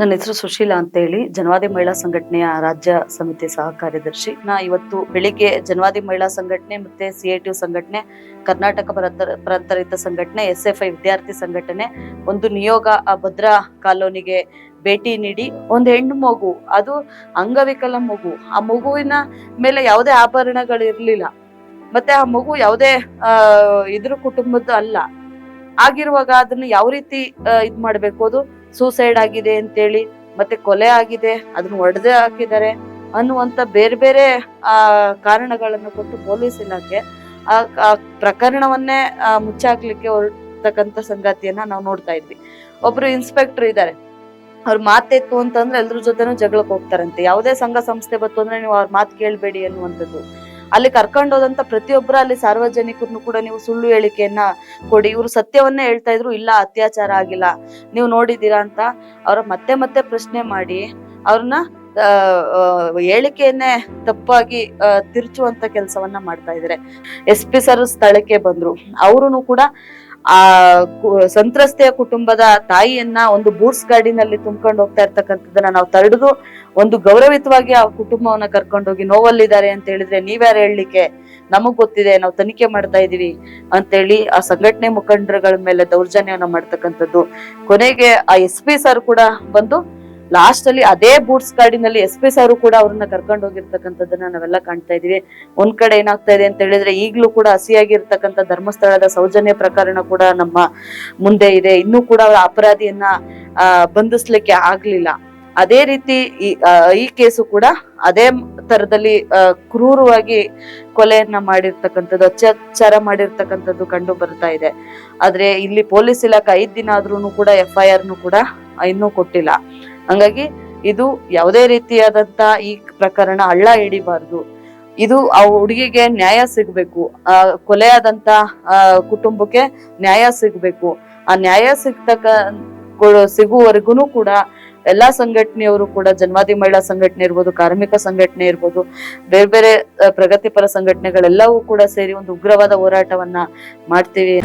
ನನ್ನ ಹೆಸರು ಸುಶೀಲಾ ಅಂತ ಹೇಳಿ ಜನವಾದಿ ಮಹಿಳಾ ಸಂಘಟನೆಯ ರಾಜ್ಯ ಸಮಿತಿ ಸಹ ಕಾರ್ಯದರ್ಶಿ. ನಾ ಇವತ್ತು ಬೆಳಿಗ್ಗೆ ಜನವಾದಿ ಮಹಿಳಾ ಸಂಘಟನೆ ಮತ್ತೆ ಸಿಐಟಿ ಸಂಘಟನೆ, ಕರ್ನಾಟಕ ಪ್ರಾಂತರಿತ ಸಂಘಟನೆ, ಎಸ್ ಎಫ್ ಐ ವಿದ್ಯಾರ್ಥಿ ಸಂಘಟನೆ, ಒಂದು ನಿಯೋಗ ಆ ಭದ್ರಾ ಕಾಲೋನಿಗೆ ಭೇಟಿ ನೀಡಿ ಒಂದು ಹೆಣ್ಣು ಮಗು, ಅದು ಅಂಗವಿಕಲ ಮಗು. ಆ ಮಗುವಿನ ಮೇಲೆ ಯಾವುದೇ ಆಭರಣಗಳು ಇರಲಿಲ್ಲ. ಮತ್ತೆ ಆ ಮಗು ಯಾವುದೇ ಇದ್ರ ಕುಟುಂಬದ ಅಲ್ಲ. ಆಗಿರುವಾಗ ಅದನ್ನ ಯಾವ ರೀತಿ ಇದ್ ಮಾಡ್ಬೇಕು ಅದು? ಸೂಸೈಡ್ ಆಗಿದೆ ಅಂತೇಳಿ ಮತ್ತೆ ಕೊಲೆ ಆಗಿದೆ, ಅದನ್ನ ಒಡೆದೇ ಹಾಕಿದ್ದಾರೆ ಅನ್ನುವಂತ ಬೇರೆ ಬೇರೆ, ಆ, ಕಾರಣಗಳನ್ನು ಕೊಟ್ಟು ಪೊಲೀಸ್ ಇಲಾಖೆ ಆ ಪ್ರಕರಣವನ್ನೇ ಮುಚ್ಚಾಕ್ಲಿಕ್ಕೆ ಹೊರತಕ್ಕಂತ ಸಂಗತಿಯನ್ನ ನಾವು ನೋಡ್ತಾ ಇದ್ವಿ. ಒಬ್ರು ಇನ್ಸ್ಪೆಕ್ಟರ್ ಇದ್ದಾರೆ ಅವ್ರ ಮಾತೆತ್ತು ಅಂತಂದ್ರೆ ಎಲ್ರ ಜೊತೆನೂ ಜಗಳಕ್ಕೆ ಹೋಗ್ತಾರಂತೆ. ಯಾವುದೇ ಸಂಘ ಸಂಸ್ಥೆ ಬತ್ತು ಅಂದ್ರೆ ನೀವು ಅವ್ರ ಮಾತು ಕೇಳಬೇಡಿ ಅನ್ನುವಂಥದ್ದು. ಅಲ್ಲಿ ಕರ್ಕೊಂಡು ಹೋದಂತ ಪ್ರತಿಯೊಬ್ಬರ ಅಲ್ಲಿ ಸಾರ್ವಜನಿಕರನ್ನು ಕೂಡ ನೀವು ಸುಳ್ಳು ಹೇಳಿಕೆಯನ್ನ ಕೊಡಿ. ಇವರು ಸತ್ಯವನ್ನೇ ಹೇಳ್ತಾ ಇದ್ರು, ಇಲ್ಲ, ಅತ್ಯಾಚಾರ ಆಗಿಲ್ಲ. ನೀವು ನೋಡಿದ್ದೀರಾ ಅಂತ ಅವ್ರ ಮತ್ತೆ ಮತ್ತೆ ಪ್ರಶ್ನೆ ಮಾಡಿ, ಅವ್ರನ್ನ ಹೇಳಿಕೆಯನ್ನೇ ತಪ್ಪಾಗಿ ತಿರುಚುವಂತ ಕೆಲಸವನ್ನ ಮಾಡ್ತಾ ಇದ್ದಾರೆ. ಎಸ್ ಪಿ ಸರ್ ಸ್ಥಳಕ್ಕೆ ಬಂದ್ರು. ಅವರು ಕೂಡ ಆ ಸಂತ್ರಸ್ತೆಯ ಕುಟುಂಬದ ತಾಯಿಯನ್ನ ಒಂದು ಬೂಟ್ಸ್ ಗಾಡಿನಲ್ಲಿ ತುಂಬ್ಕೊಂಡು ಹೋಗ್ತಾ ಇರ್ತಕ್ಕಂಥದ್ದನ್ನ ನಾವು ತಡೆದು ಒಂದು ಗೌರವಿತವಾಗಿ ಆ ಕುಟುಂಬವನ್ನ ಕರ್ಕೊಂಡೋಗಿ ನೋವಲ್ಲಿದ್ದಾರೆ ಅಂತ ಹೇಳಿದ್ರೆ ನೀವ್ಯಾರು ಹೇಳಲಿಕ್ಕೆ? ನಮಗ್ ಗೊತ್ತಿದೆ, ನಾವು ತನಿಖೆ ಮಾಡ್ತಾ ಇದೀವಿ ಅಂತೇಳಿ ಆ ಸಂಘಟನೆ ಮುಖಂಡರುಗಳ ಮೇಲೆ ದೌರ್ಜನ್ಯವನ್ನ ಮಾಡ್ತಕ್ಕಂಥದ್ದು. ಕೊನೆಗೆ ಆ ಎಸ್ ಪಿ ಸರ್ ಕೂಡ ಬಂದು ಲಾಸ್ಟ್ ಅಲ್ಲಿ ಅದೇ ಬೂಟ್ಸ್ ಗಾಡಿನಲ್ಲಿ ಎಸ್ ಪಿ ಸರ್ ಕೂಡ ಅವ್ರನ್ನ ಕರ್ಕೊಂಡು ಹೋಗಿರ್ತಕ್ಕಂಥದ್ದನ್ನ ನಾವೆಲ್ಲ ಕಾಣ್ತಾ ಇದೀವಿ ಒಂದ್ ಕಡೆ ಏನಾಗ್ತಾ ಇದೆ ಅಂತ ಹೇಳಿದ್ರೆ ಈಗ್ಲೂ ಕೂಡ ಹಸಿಯಾಗಿರ್ತಕ್ಕಂಥ ಧರ್ಮಸ್ಥಳದ ಸೌಜನ್ಯ ಪ್ರಕರಣ ಕೂಡ ನಮ್ಮ ಮುಂದೆ ಇದೆ. ಇನ್ನೂ ಕೂಡ ಅವರ ಅಪರಾಧಿಯನ್ನ ಬಂಧಿಸ್ಲಿಕ್ಕೆ ಆಗ್ಲಿಲ್ಲ. ಅದೇ ರೀತಿ ಈ ಕೇಸು ಕೂಡ ಅದೇ ತರದಲ್ಲಿ ಕ್ರೂರವಾಗಿ ಕೊಲೆಯನ್ನ ಮಾಡಿರ್ತಕ್ಕಂಥದ್ದು, ಅತ್ಯಾಚಾರ ಮಾಡಿರ್ತಕ್ಕಂಥದ್ದು ಕಂಡು ಬರ್ತಾ ಇದೆ. ಆದ್ರೆ ಇಲ್ಲಿ ಪೊಲೀಸ್ ಇಲಾಖೆ ಐದ್ ದಿನ ಆದ್ರೂ ಕೂಡ ಎಫ್ ಐ ಆರ್ನು ಕೂಡ ಇನ್ನೂ ಕೊಟ್ಟಿಲ್ಲ. ಹಂಗಾಗಿ ಇದು ಯಾವುದೇ ರೀತಿಯಾದಂತ ಈ ಪ್ರಕರಣ ಹಳ್ಳ ಹಿಡಿಬಾರ್ದು. ಇದು ಆ ಹುಡುಗಿಗೆ ನ್ಯಾಯ ಸಿಗ್ಬೇಕು. ಆ ಕೊಲೆಯಾದಂತ ಕುಟುಂಬಕ್ಕೆ ನ್ಯಾಯ ಸಿಗ್ಬೇಕು. ಆ ನ್ಯಾಯ ಸಿಗ್ತಕ್ಕ ಸಿಗುವವರೆಗೂ ಕೂಡ ಎಲ್ಲಾ ಸಂಘಟನೆಯವರು ಕೂಡ, ಜನ್ಮಾದಿ ಮಹಿಳಾ ಸಂಘಟನೆ ಇರ್ಬೋದು, ಕಾರ್ಮಿಕ ಸಂಘಟನೆ ಇರ್ಬೋದು, ಬೇರೆ ಬೇರೆ ಪ್ರಗತಿಪರ ಸಂಘಟನೆಗಳೆಲ್ಲವೂ ಕೂಡ ಸೇರಿ ಒಂದು ಉಗ್ರವಾದ ಹೋರಾಟವನ್ನ ಮಾಡ್ತೀವಿ.